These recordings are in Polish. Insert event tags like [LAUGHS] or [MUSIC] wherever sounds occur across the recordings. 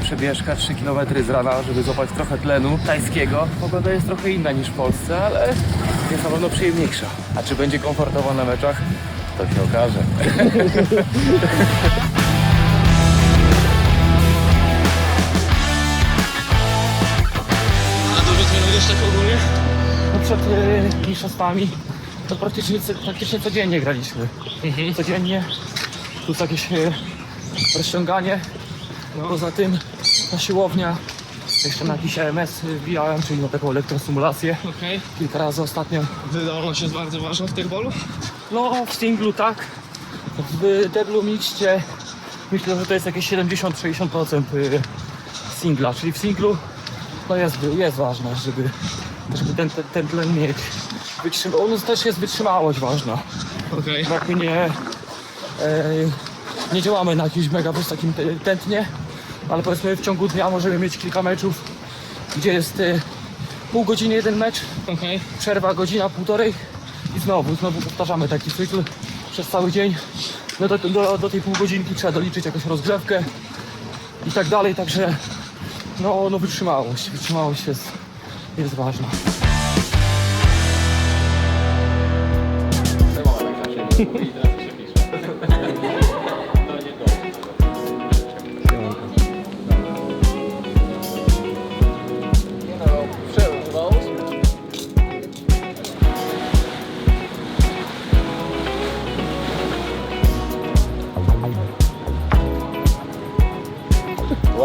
przebieżka 3 km z rana, żeby złapać trochę tlenu tajskiego. Pogoda jest trochę inna niż w Polsce, ale jest na pewno przyjemniejsza. A czy będzie komfortowo na meczach? To się okaże. A dużo trenujesz tak ogólnie? No przed y, mistrzostwami to praktycznie, praktycznie codziennie graliśmy. Codziennie. Plus jakieś y, rozciąganie. Poza tym na siłownia. Jeszcze na jakiś EMS wbijałem, czyli na taką elektrosymulację. Okej. Kilka razy ostatnio. Wydolność jest bardzo ważna w tych bolu? No w singlu tak. W deblu mixcie myślę, że to jest jakieś 70-60% y, singla. Czyli w singlu to jest, jest ważne, żeby, żeby ten, ten, ten tlen mieć. Wytrzyma- on też jest wytrzymałość ważna. Okej. My nie, e, nie działamy na jakimś mega wysokim te- tętnie, ale powiedzmy w ciągu dnia możemy mieć kilka meczów, gdzie jest e, pół godziny jeden mecz, Okej. przerwa godzina, półtorej i znowu, znowu powtarzamy taki cykl przez cały dzień. No do, do, do tej pół godzinki trzeba doliczyć jakąś rozgrzewkę i tak dalej, także no, no wytrzymałość, wytrzymałość jest, jest ważna.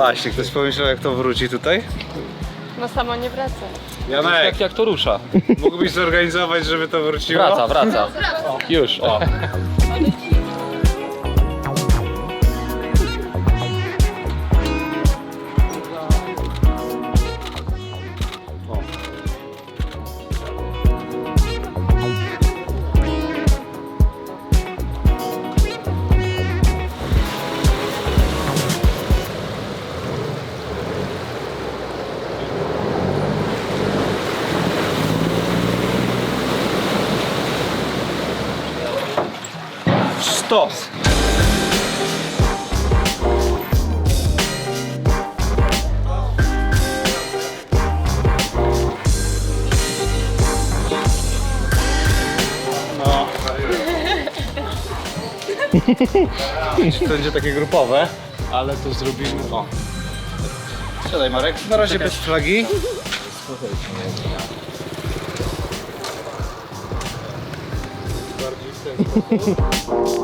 Właśnie, ktoś pomyślał jak to wróci tutaj? No samo nie wraca. Janek, Jak, jak to rusza? mógłbyś zorganizować, żeby to wróciło? Wraca, wraca. Już, o. Stop! No. To będzie takie grupowe, ale to zrobimy. O. Siadaj Marek. Na razie bez flagi. Widziałem,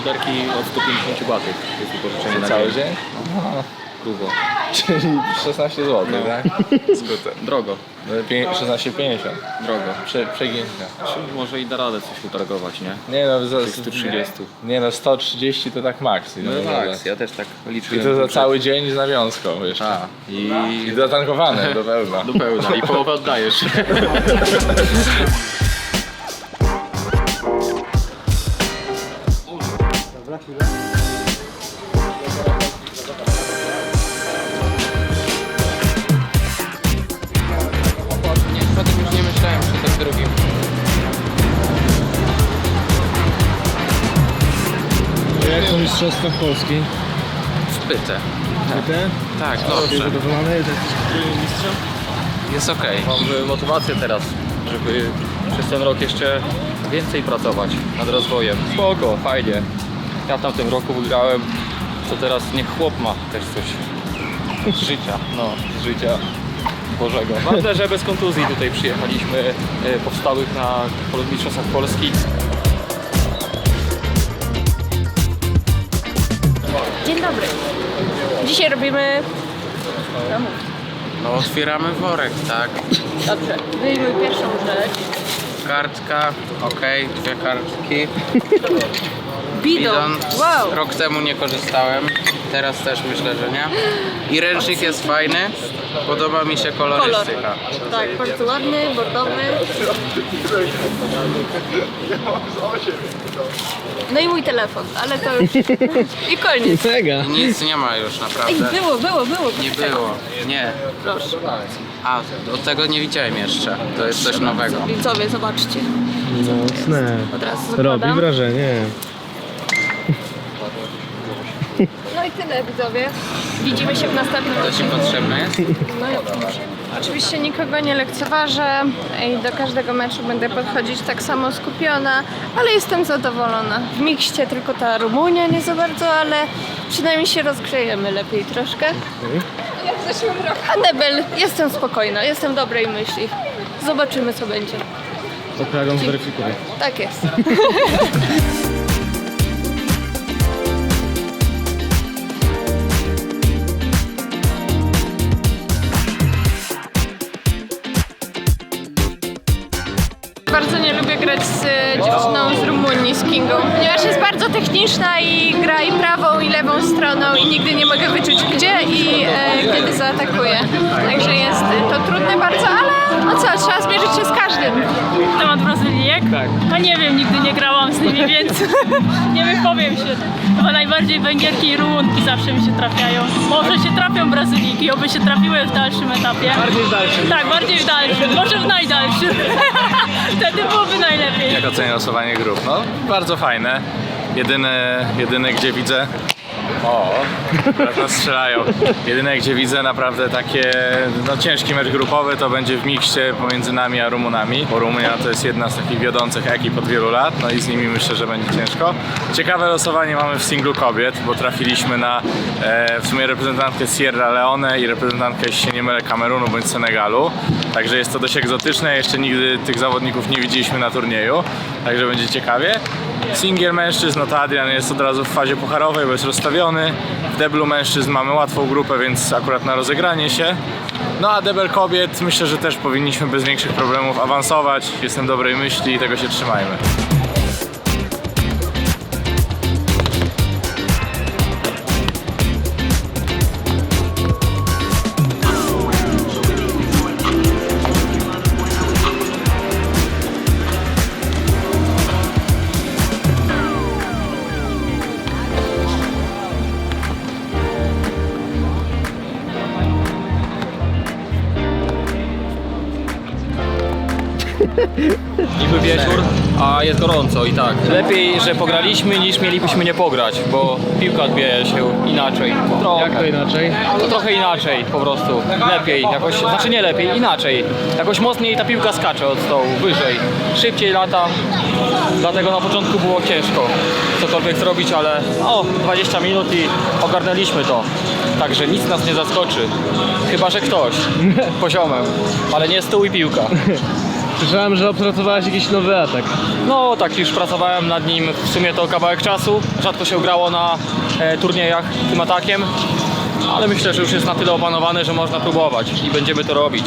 skuterki od 150 batów jest na Cały dzień. dzień? Grubo. Czyli 16 zł, No. tak? Skuter. Drogo, No, pię- 16,50. drogo. Prze, przegięcia. Czy może i da radę coś utargować, nie? Nie no, za, Tych 130. Nie no, 130 to tak maks. No tak, ja też tak I liczyłem. to za cały dzień z nawiązką jeszcze. A, i I zatankowane do pełna. do pełna i połowę oddajesz. [LAUGHS] Jak są mistrzostwa Polski? Spytę. Te? Tak, dobrze. Zadowolony? Jesteś mistrzem? Jest okej. Mam motywację teraz, żeby przez ten rok jeszcze więcej pracować nad rozwojem. Spoko, fajnie. Ja w tamtym roku wygrałem, to teraz niech chłop ma też coś z życia, no, z życia Bożego. Ważne, że bez kontuzji tutaj przyjechaliśmy, e, powstałych na Mistrzostwach Polski. Dzień dobry. Dzisiaj robimy... No otwieramy worek, tak? Dobrze, wyjmij pierwszą rzecz. Kartka, okej, dwie kartki. [LAUGHS] Bidon. Wow. Rok temu nie korzystałem, teraz też myślę, że nie. I ręcznik jest fajny, podoba mi się Kolor. kolorystyka. Tak, bardzo ładny, bordowy. No i mój telefon, ale to już... I koniec. Mega. Nic nie ma już Ej, naprawdę. było, było, było. Nie było, nie. Proszę. A, od tego nie widziałem jeszcze. To jest coś nowego. Widzowie, zobaczcie. Mocne. Od razu Robi zakładam. wrażenie. No i tyle, widzowie. Widzimy się w następnym To ci odcinku. potrzebne jest? No Oczywiście nikogo nie lekceważę i do każdego meczu będę podchodzić tak samo skupiona, ale jestem zadowolona. W mikście tylko ta Rumunia nie za bardzo, ale przynajmniej się rozgrzejemy lepiej troszkę. Jak w zeszłym roku. A Nebel, jestem spokojna, jestem dobrej myśli. Zobaczymy co będzie. Oktagon zweryfikuje. Tak jest. [LAUGHS] z dziewczyną z Rumunii, z Kingą, ponieważ jest bardzo techniczna i gra i prawą i lewą stroną i nigdy nie mogę wyczuć gdzie i kiedy zaatakuje. Także jest to trudne bardzo, ale no co, trzeba zmierzyć się z każdym. temat Brazylijek? Tak. No nie wiem, nigdy nie grałam z nimi, [LAUGHS] więc [LAUGHS] nie wypowiem się. Chyba najbardziej Węgierki i Rumunki zawsze mi się trafiają. Może się trafią Brazylijki, oby się trafiły w dalszym etapie. Bardziej w dalszym. Tak, bardziej w dalszym, może w najdalszym. [LAUGHS] Wtedy byłoby najlepiej. Jak oceniam losowanie grup? No, bardzo fajne. Jedyne, jedyne gdzie widzę. O, teraz strzelają. Jedyne gdzie widzę naprawdę takie no, ciężki mecz grupowy to będzie w mikście pomiędzy nami a Rumunami, bo Rumunia to jest jedna z takich wiodących ekip od wielu lat, no i z nimi myślę, że będzie ciężko. Ciekawe losowanie mamy w singlu kobiet, bo trafiliśmy na e, w sumie reprezentantkę Sierra Leone i reprezentantkę, jeśli się nie mylę, Kamerunu bądź Senegalu. Także jest to dość egzotyczne, jeszcze nigdy tych zawodników nie widzieliśmy na turnieju, także będzie ciekawie. Singiel mężczyzn, no to Adrian jest od razu w fazie pucharowej, bo jest rozstawiony. W deblu mężczyzn mamy łatwą grupę, więc akurat na rozegranie się. No a debel kobiet myślę, że też powinniśmy bez większych problemów awansować. Jestem dobrej myśli i tego się trzymajmy. A jest gorąco i tak. Lepiej, że pograliśmy niż mielibyśmy nie pograć, bo piłka odbija się inaczej. Trochę. Jak to inaczej? No trochę inaczej po prostu. Lepiej, jakoś, znaczy nie lepiej, inaczej. Jakoś mocniej ta piłka skacze od stołu, wyżej. Szybciej lata, dlatego na początku było ciężko cokolwiek zrobić, ale o, 20 minut i ogarnęliśmy to. Także nic nas nie zaskoczy. Chyba, że ktoś [LAUGHS] poziomem, ale nie stół i piłka. Słyszałem, że obserwowałeś jakiś nowy atak. No tak już pracowałem nad nim w sumie to kawałek czasu. Rzadko się grało na e, turniejach tym atakiem, ale myślę, że już jest na tyle opanowany, że można próbować i będziemy to robić.